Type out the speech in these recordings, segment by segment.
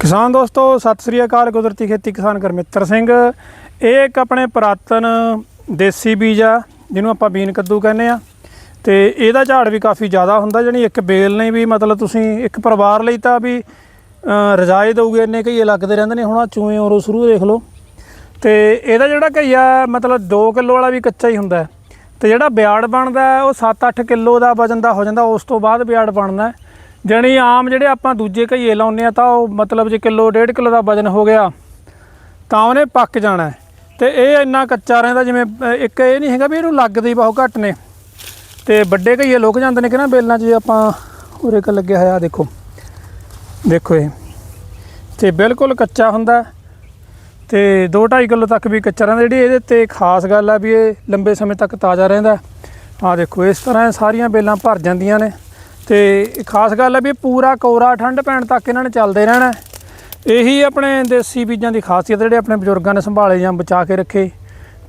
ਕਿਸਾਨ ਦੋਸਤੋ ਸਤਿ ਸ੍ਰੀ ਅਕਾਲ ਕੁਦਰਤੀ ਖੇਤੀ ਕਿਸਾਨ ਗੁਰਮਿੱਤਰ ਸਿੰਘ। ਇਹ ਇੱਕ ਆਪਣੇ ਪੁਰਾਤਨ ਦੇਸੀ ਬੀਜ ਆ ਜਿਹਨੂੰ ਆਪਾਂ ਬੀਨ ਕੱਦੂ ਕਹਿੰਦੇ ਆ। ਤੇ ਇਹਦਾ ਝਾੜ ਵੀ ਕਾਫੀ ਜ਼ਿਆਦਾ ਹੁੰਦਾ ਜਾਣੀ ਇੱਕ ਬੇਲ ਨਹੀਂ ਵੀ ਮਤਲਬ ਤੁਸੀਂ ਇੱਕ ਪਰਿਵਾਰ ਲਈ ਤਾਂ ਵੀ ਅ, ਰਜਾਏ ਦਊਗੇ ਇੰਨੇ ਕਈ ਲੱਗਦੇ ਰਹਿੰਦੇ ਨੇ। ਹੁਣ ਆ ਚੂਹੇ ਔਰੋਂ ਸ਼ੁਰੂ ਦੇਖ ਲਓ। ਤੇ ਇਹਦਾ ਜਿਹੜਾ ਘਈਆ ਮਤਲਬ 2 ਕਿਲੋ ਵਾਲਾ ਵੀ ਕੱਚਾ ਹੀ ਹੁੰਦਾ। ਹੈ। ਤੇ ਜਿਹੜਾ ਬਿਆੜ ਬਣਦਾ ਉਹ 7-8 ਕਿਲੋ ਦਾ ਵਜਨ ਦਾ ਹੋ ਜਾਂਦਾ ਉਸ ਤੋਂ ਬਾਅਦ ਬਿਆੜ ਬਣਦਾ। ਜਾਣੀ ਆਮ ਜਿਹੜੇ ਆਪਾਂ ਦੂਜੇ ਘਈਏ ਲਾਉਂਦੇ ਆ ਤਾਂ ਉਹ ਮਤਲਬ ਜੇ ਕਿਲੋ 1.5 ਕਿਲੋ ਦਾ ਵਜਨ ਹੋ ਗਿਆ, ਤਾਂ ਉਹਨੇ ਪੱਕ ਜਾਣਾ ਹੈ। ਤੇ ਇਹ ਇੰਨਾ ਕੱਚਾ ਰਹਿੰਦਾ ਜਿਵੇਂ ਇੱਕ ਇਹ ਨਹੀਂ ਹੈਗਾ ਵੀ ਇਹਨੂੰ ਲੱਗਦੇ ਬਹੁਤ ਘੱਟ ਨੇ। ਤੇ ਵੱਡੇ ਘਈਏ ਲੁਕ ਜਾਂਦੇ ਨੇ ਕਿ ਨਾ ਬੇਲਾਂ 'ਚ ਆਪਾਂ ਉਰੇ ਕ ਲੱਗਿਆ ਹੋਇਆ ਦੇਖੋ। ਦੇਖੋ ਇਹ। ਤੇ ਬਿਲਕੁਲ ਕੱਚਾ ਹੁੰਦਾ ਹੈ। ਤੇ 2.5 ਕਿਲੋ ਤੱਕ ਵੀ ਕੱਚਾ ਰਹਿੰਦਾ, ਜਿਹੜੀ ਇਹਦੇ ਤੇ ਖਾਸ ਗੱਲ ਆ ਵੀ ਇਹ ਲੰਬੇ ਸਮੇਂ ਤੱਕ ਤਾਜ਼ਾ ਰਹਿੰਦਾ ਆ ਦੇਖੋ, ਇਸ ਤਰ੍ਹਾਂ ਇਹ ਸਾਰੀਆਂ ਬੇਲਾਂ ਭਰ ਜਾਂਦੀਆਂ ਨੇ। ਤੇ ਖਾਸ ਗੱਲ ਹੈ ਵੀ ਪੂਰਾ ਕੋਰਾ ਠੰਡ ਪੈਣ ਤੱਕ ਇਹਨਾਂ ਨੇ ਚੱਲਦੇ ਰਹਿਣਾ। ਇਹੀ ਆਪਣੇ ਦੇਸੀ ਬੀਜਾਂ ਦੀ ਖਾਸੀਅਤ ਜਿਹੜੇ ਆਪਣੇ ਬਜ਼ੁਰਗਾਂ ਨੇ ਸੰਭਾਲੇ ਜਾਂ ਬਚਾ ਕੇ ਰੱਖੇ।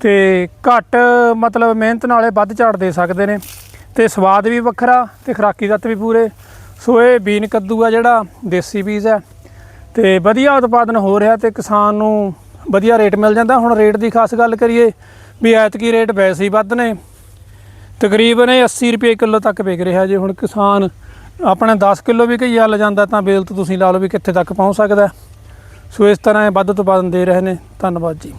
ਤੇ ਘੱਟ ਮਤਲਬ ਮਿਹਨਤ ਨਾਲੇ ਵੱਧ ਝਾੜ ਦੇ ਸਕਦੇ ਨੇ। ਤੇ ਸਵਾਦ ਵੀ ਵੱਖਰਾ ਤੇ ਖੁਰਾਕੀ ਤੱਤ ਵੀ ਪੂਰੇ। ਸੋ ਇਹ ਬੀਨ ਕੱਦੂ ਆ ਜਿਹੜਾ ਦੇਸੀ ਬੀਜ ਹੈ ਤੇ ਵਧੀਆ ਉਤਪਾਦਨ ਹੋ ਰਿਹਾ ਤੇ ਕਿਸਾਨ ਨੂੰ ਵਧੀਆ ਰੇਟ ਮਿਲ ਜਾਂਦਾ। ਹੁਣ ਰੇਟ ਦੀ ਖਾਸ ਗੱਲ ਕਰੀਏ ਵੀ ਐਤਕੀ ਰੇਟ ਵੈਸੇ ਹੀ ਵੱਧ ਨੇ। ਤਕਰੀਬਨ ਇਹ 80 ਰੁਪਏ ਕਿਲੋ ਤੱਕ ਵਿਕ ਰਿਹਾ ਜੇ ਹੁਣ ਕਿਸਾਨ ਆਪਣੇ 10 ਕਿਲੋ ਵੀ ਘਈਆ ਲ ਜਾਂਦਾ ਤਾਂ ਬੇਲ ਤੋਂ ਤੁਸੀਂ ਲਾ ਲਓ ਵੀ ਕਿੱਥੇ ਤੱਕ ਪਹੁੰਚ ਸਕਦਾ ਸੋ ਇਸ ਤਰ੍ਹਾਂ ਇਹ ਵੱਧ ਤੋਂ ਵੱਧ ਦੇ ਰਹੇ ਨੇ। ਧੰਨਵਾਦ ਜੀ।